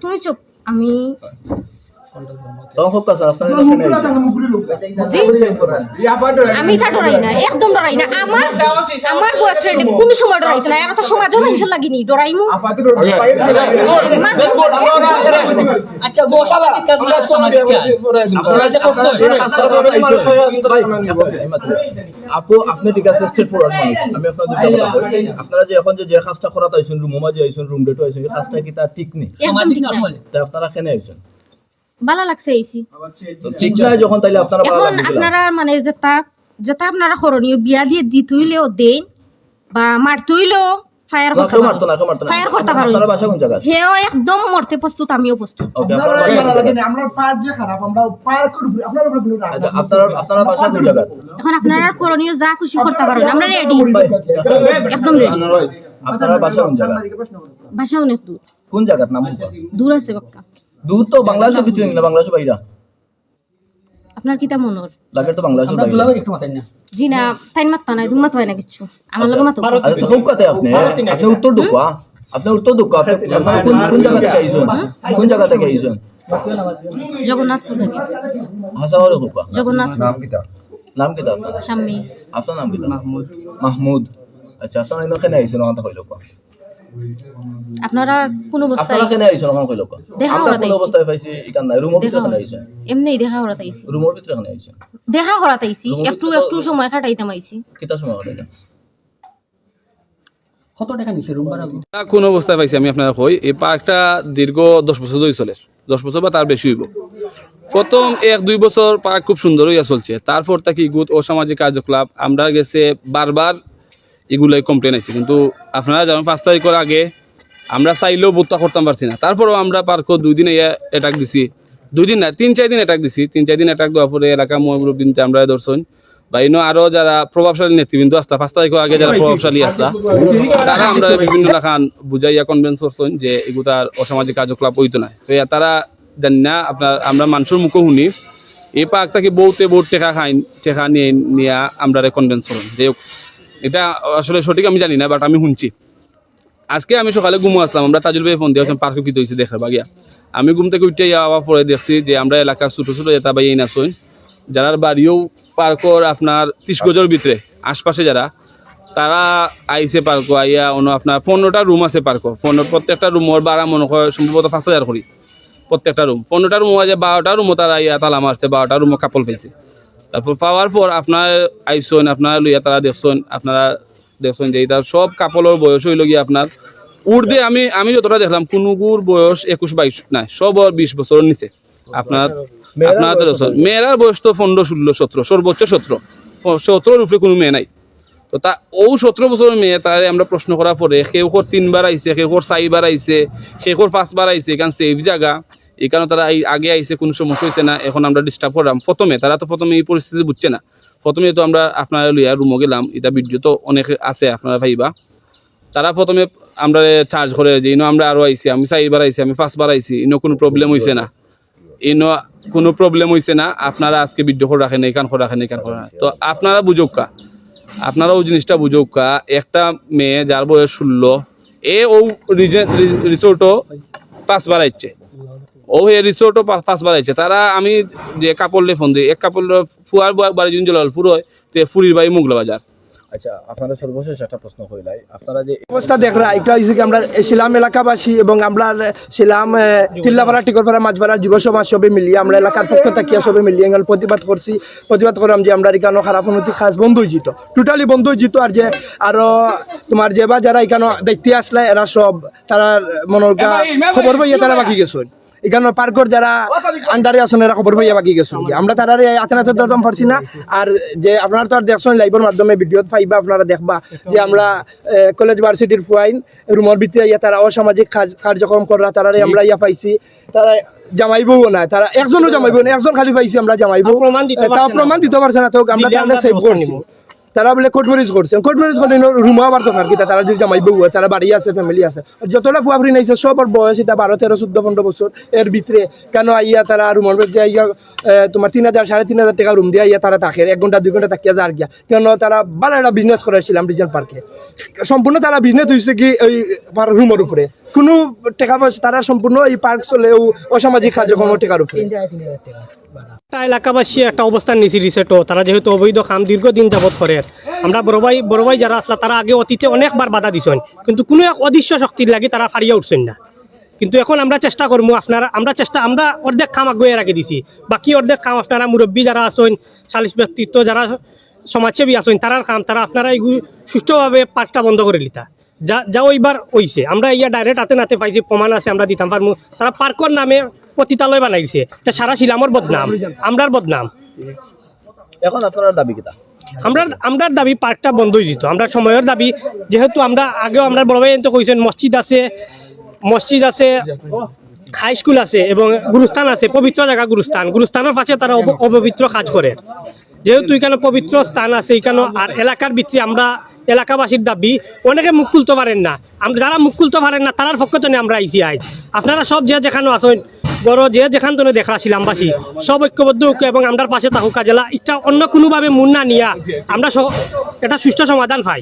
তুমি চুপ আমি তখন খুব কাছে আপনার এখানে আইছে জি আমি তা ডরাই না একদম ডরাই না আমার আমার বয়ফ্রেন্ড কোন সময় ডরাইতো না এর তো সমাজও লাগিনি ডরাইমু আচ্ছা আপনারা যে আপু আপনি ঠিক আছে স্টেট ফরওয়ার্ড মানুষ আমি আপনার কথা বলি আপনারা যে এখন যে যে কাজটা করাতে আইছেন রুম মাঝে আইছেন রুম ডেটো আইছেন এই কাজটা কি তার ঠিক নেই একদম ঠিক না আপনারা কেন আইছেন ভালো লাগছে ঠিক নাই যখন তাইলে আপনারা এখন আপনারা মানে যেটা যেটা আপনারা করণীয় বিয়া দিয়ে দিতে হইলেও দেন বা মারতে হইলেও ফায়ার করতে পারো। ফায়ার করতে? হেও একদম মরতে প্রস্তুত আমিও প্রস্তুত। ওকে, আপনারা বাসা কোন জায়গায়? আমরা পার যে খারাপ আমরা পার করে আপনার উপরে কোনো রাগ আচ্ছা, আপনারা আপনারা বাসা কোন জায়গায়? এখন আপনারা করণীয় যা খুশি করতে পারো। আমরা রেডি একদম রেডি আপনারা বাসা কোন জায়গায়? ভাষা অনেক দূর। কোন জায়গার নাম দূর আছে বাক্কা দূর তো বাংলাদেশের ভিতরে না বাংলাদেশের বাইরে। আপনার কিতা মনোর লাগে তো বাংলাদেশের আমরা বাইরে। দুলাভাই একটু মাতাই না। জি না তাই মাত্তা নাই তুমি মাত্তা না কিচ্ছু আমার লগে মাত্তা আচ্ছা তো হোক কথা আপনি আপনি উত্তর ঢুকা আপনি উত্তর ঢুকা আপনি কোন কোন জায়গা থেকে আইছেন? কোন জায়গা থেকে আইছেন? জগন্নাথপুর থেকে। হাসাওয়ারে হুকা জগন্নাথ নাম কি আপনার? স্বামী আপনার নাম কি মাহমুদ। মাহমুদ। আচ্ছা আপনারা এখানে আইছেন ওখানে কইলো আপনারা কোন অবস্থায় আপনারা কেন আইছেন কইলো দেখা আমরা কোন অবস্থায় পাইছি ইকান নাই। রুমের ভিতরে দেখা এখানে আইছেন এমনি দেখা রুমের ভিতরে এখানে আইছেন দেখা একটু একটু সময় কাটাইতাম আইছি কিতা সময় হলো কত টাকা নিছে? রুম ভাড়া কোন অবস্থায় পাইছি আমি আপনার কই এই পার্কটা দীর্ঘ দশ বছর ধরে চলে। দশ বছর বা তার বেশি হইব। প্রথম এক দুই বছর পার্ক খুব সুন্দর হইয়া চলছে। তারপর তাকে ইগুত অসামাজিক কার্যকলাপ আমরা গেছে বারবার এগুলাই কমপ্লেন আইছি কিন্তু আপনারা যেমন পাঁচ তারিখের আগে আমরা চাইলেও বোধটা করতাম পারছি না। তারপরেও আমরা পার্কও দুই দিন অ্যাটাক দিছি। দুই দিন না, তিন, চার দিন অ্যাটাক দিছি। তিন, চার দিন অ্যাটাক দেওয়ার পরে এলাকা মহাবুরব দিনতে আমরা দর্শন বা ইনো আরও যারা প্রভাবশালী নেতৃবৃন্দ আসতা পাঁচ তারিখের আগে যারা প্রভাবশালী আসতা তারা আমরা বিভিন্ন লাখান বুঝাইয়া কনভেন্স করছেন যে এগুতার অসামাজিক কার্যকলাপ হইতো না। তো তারা জানি না, আপনার আমরা মানুষের মুখে শুনি। এই পাক তাকে বহুতে বহুত টেকা খাই টেকা নিয়ে নিয়ে আমরা কনভেন্স করেন যে এটা আসলে সঠিক আমি জানি না বাট আমি শুনছি। আজকে আমি সকালে ঘুমো আসলাম, আমরা তাজুল ভাই ফোন দিয়েছেন পার্কে কি হয়েছে দেখার বাগিয়া। আমি ঘুম থেকে উঠে যাওয়ার পরে দেখছি যে আমরা এলাকার ছোটো ছোটো যেটা বাই না শুন যারা বাড়িও পার্কর আপনার ত্রিশ গজর ভিতরে, আশপাশে যারা, তারা আইসে পার্ক, আইয়া অন্য আপনার পনেরোটা রুম আছে পার্ক। পনেরো, প্রত্যেকটা রুমের বাড়া মনে হয় সম্ভবত পাঁচ হাজার করি, প্রত্যেকটা রুম পনেরোটা রুম আছে, বারোটা রুমও তারা ইয়া তালা মারছে, বারোটা রুমও কাপল পাইছে তারপর পাওয়ার পর আপনার আইসন আপনার লইয়া তারা দেখছেন আপনারা দেখছেন যে এটা সব কাপলের বয়স হইল গিয়ে আপনার উর্দে আমি আমি যতটা দেখলাম কোনোগুর বয়স একুশ বাইশ নাই সব বিশ বছরের নিচে। আপনার আপনার মেয়েরার বয়স তো পনেরো ষোলো সতেরো সর্বোচ্চ সতেরো। সতেরোর উপরে কোনো মেয়ে নাই। তো তা ও সতেরো বছরের মেয়ে তারে আমরা প্রশ্ন করার পরে কেউ কর তিনবার আইছে কেউ কর চারিবার আইছে কেউ কর পাঁচবার আইছে এখান সেফ জায়গা এই কারণে তারা এই আগে আইসে কোনো সমস্যা হয়েছে না, এখন আমরা ডিস্টার্ব করলাম প্রথমে, তারা তো প্রথমে এই পরিস্থিতি বুঝছে না। প্রথমে তো আমরা আপনার লইয়া রুমও গেলাম, এটা ভিডিও তো অনেক আছে আপনারা ভাইবা। তারা প্রথমে আমরা চার্জ করে যে, ইনো আমরা আরও আইছি আমি চারবার আইছি আমি পাঁচবার আইছি ইনো কোনো প্রবলেম হয়েছে না। ইনো কোনো প্রবলেম হয়েছে না, আপনারা আজকে ভিডিও করে রাখেন এইখান করে রাখেন এইখান করে তো আপনারা বুঝুক কা আপনারাও জিনিসটা বুঝুক কা, একটা মেয়ে যার বয়স ষোলো, এ ও রিসোর্টও পাঁচবার আইছে। ও এ রিসোর্টও পাঁচবার আইছে তারা আমি যে কাপড়লে ফোন দিই এক কাপড় ফুয়ার বাড়ি যুন জলাল ফুরো তে ফুরির বাড়ি মুগলা বাজার। আচ্ছা আপনারা সর্বশেষ একটা প্রশ্ন কইলাই আপনারা যে অবস্থা দেখরা এটা কি আমরা শিলাম এলাকাবাসী এবং আমরা শিলাম টিল্লাপাড়া টিকরপাড়া মাঝপাড়া যুব সমাজ সবে মিলিয়ে আমরা এলাকার পক্ষ থাকিয়া সবে মিলিয়ে এখানে প্রতিবাদ করছি। প্রতিবাদ করলাম যে আমরা এখানে খারাপ উন্নতি খাস বন্ধ হয়ে টোটালি বন্ধ হয়ে যেত আর যে আরও তোমার যে বা যারা এখানে দেখতে আসলে এরা সব তারা মনের গা খবর পাইয়া তারা বাকি গেছেন। এখানে পার্কর যারা আন্ডারে আছেন এরা খবর পাইয়া বাকি গেছেন আমরা তারা আতে নাতে দরদাম পারছি না। আর যে আপনারা তো আর দেখছেন লাইভের মাধ্যমে ভিডিও পাইবা আপনারা দেখবা যে আমরা কলেজ ভার্সিটির ফুয়াইন রুমের ভিতরে ইয়া তারা অসামাজিক কার্যক্রম করা তারা আমরা ইয়া পাইছি। তারা জামাইবও না তারা একজনও জামাইবো না একজন খালি পাইছি আমরা জামাইবো তাও প্রমাণ দিতে পারছে না। তো আমরা সেভ করছি। তারা বলে কোর্ট ম্যারেজ করছে। কোর্ট ম্যারেজ করলে রুমও আবার তো কি তারা যদি জামাই বউ তারা বাড়ি আছে ফ্যামিলি আছে। যতটা ফুয়া ফ্রি নাইছে সবার বয়স এটা বারো তেরো চোদ্দ পনেরো বছর এর ভিতরে কেন আইয়া তারা রুমের যে আইয়া তোমার তিন হাজার সাড়ে তিন হাজার টাকা রুম দিয়া ইয়া তারা থাকে, এক ঘণ্টা দুই ঘণ্টা থাকিয়া যার গিয়া। কেন তারা ভালো একটা বিজনেস করেছিলাম রিজেন্ট পার্কে সম্পূর্ণ তারা বিজনেস হয়েছে কি ওই রুমের উপরে কোনো টাকা পয়সা তারা সম্পূর্ণ এই পার্ক চলেও অসামাজিক কার্যক্রম টাকার উপরে একটা এলাকাবাসী একটা অবস্থান নিছি রিসেটও তারা যেহেতু অবৈধ কাম দীর্ঘদিন যাবত করে আমরা বড় ভাই বড় ভাই যারা আসলা তারা আগে অতীতে অনেকবার বাধা দিছেন। কিন্তু কোনো এক অদৃশ্য শক্তির লাগি তারা ফারিয়া উঠছেন না। কিন্তু এখন আমরা চেষ্টা করব আপনারা আমরা চেষ্টা আমরা অর্ধেক কাম আগুয়ে রাখি দিছি। বাকি অর্ধেক কাম আপনারা মুরব্বী যারা আছেন সালিশ ব্যক্তিত্ব যারা সমাজসেবী আছেন তারার কাম তারা আপনারা এই সুষ্ঠুভাবে পার্কটা বন্ধ করে লিতা। যা যা ওইবার হইছে। আমরা ইয়া ডাইরেক্ট হাতে নাতে পাইছি প্রমাণ আছে আমরা দিতাম পারমু। তারা পার্কর নামে পতিতালয় বানাইছে। এটা সারা শিলামর বদনাম আমরার বদনাম। এখন আপনার দাবি কিতা? আমরা আমরা দাবি পার্কটা বন্ধ হয়ে যেত আমরা সময়ের দাবি যেহেতু আমরা আগেও আমরা বড় ভাই কইছেন মসজিদ আছে মসজিদ আছে হাই স্কুল আছে এবং গুরুস্থান আছে, পবিত্র জায়গা গুরুস্থান। গুরুস্থানের পাশে তারা অপবিত্র কাজ করে। যেহেতু এখানে পবিত্র স্থান আছে এখানে আর এলাকার ভিত্তি আমরা এলাকাবাসীর দাবি, অনেকে মুখ খুলতে পারেন না। আমরা যারা মুখ খুলতে পারেন না, তারার পক্ষ থেকে আমরা আইসি আই আপনারা সব যে যেখানে আছেন, বড় যে যেখান থেকে দেখা শিলামবাসী সব ঐক্যবদ্ধ, ঐক্য এবং আমরা পাশে থাকুক। কাজেলা এটা অন্য কোনোভাবে মুন না নিয়া আমরা একটা সুষ্ঠু সমাধান পাই।